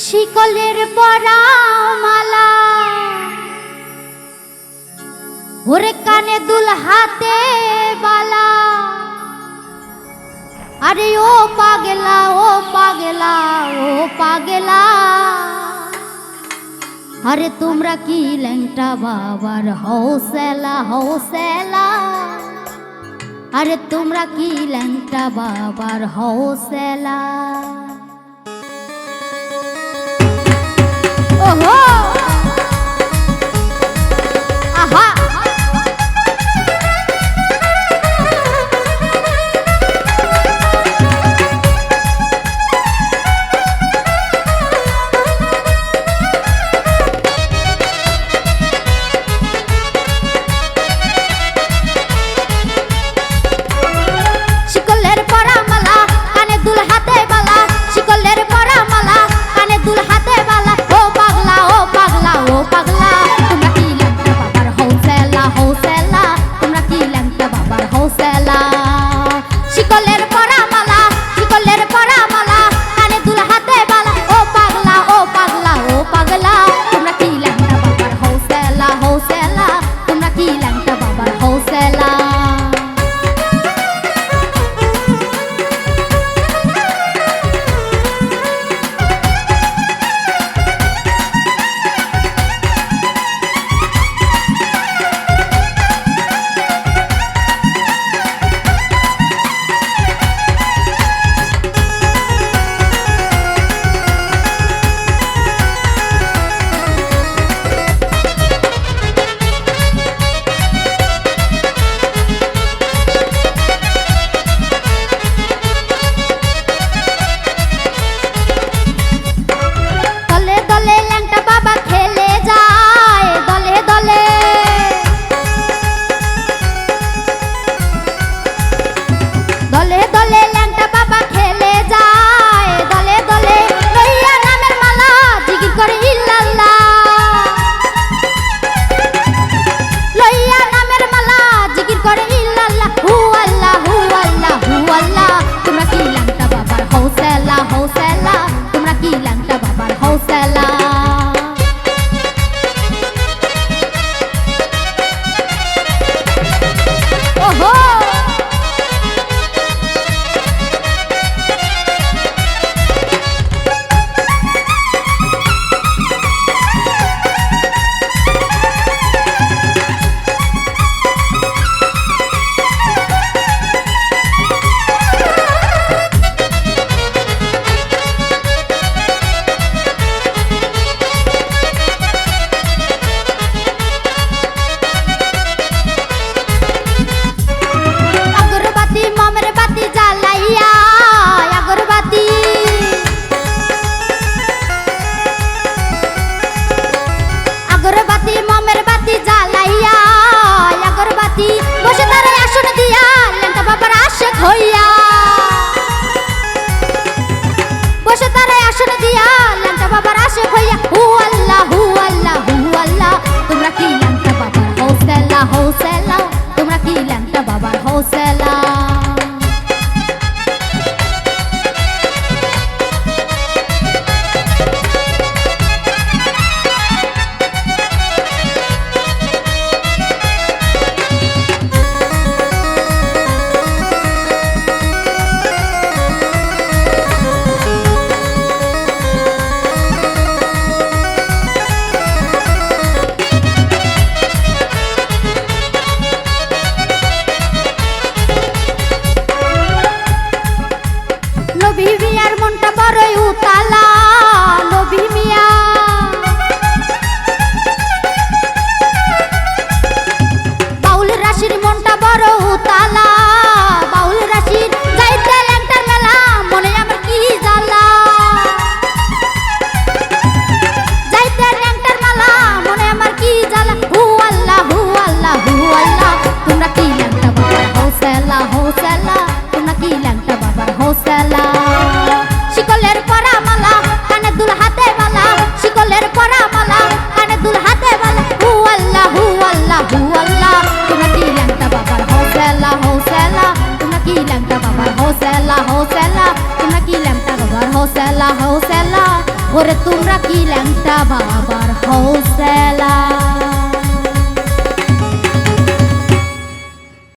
শিকলের পরাও মালা কানে দুল হাতে বালা। আরে ও পাগলা ও পাগলা ও পাগলা। আরে তোমরা কি ল্যাংটা বাবার হৌসেলা হৌসেলা আরে তোমরা কি ল্যাংটা বাবার হৌসেলা লোভি মনটা বড়ই উতালা, লোভি মিয়া। বাউল রাশির মনটা বড় উতালা, বাউল রাশির মনে আমার কি জ্বালা। যাইতে ল্যাংটার মনে আমার কি জ্বালা। হু আল্লাহ হু আল্লাহ তোমরা কি ল্যাংটা বাবার হোসেলা, হৌসেলা, তোমরা কি হৌসেলা ওরে তোমরা কি ল্যাংটা বাবার হৌসেলা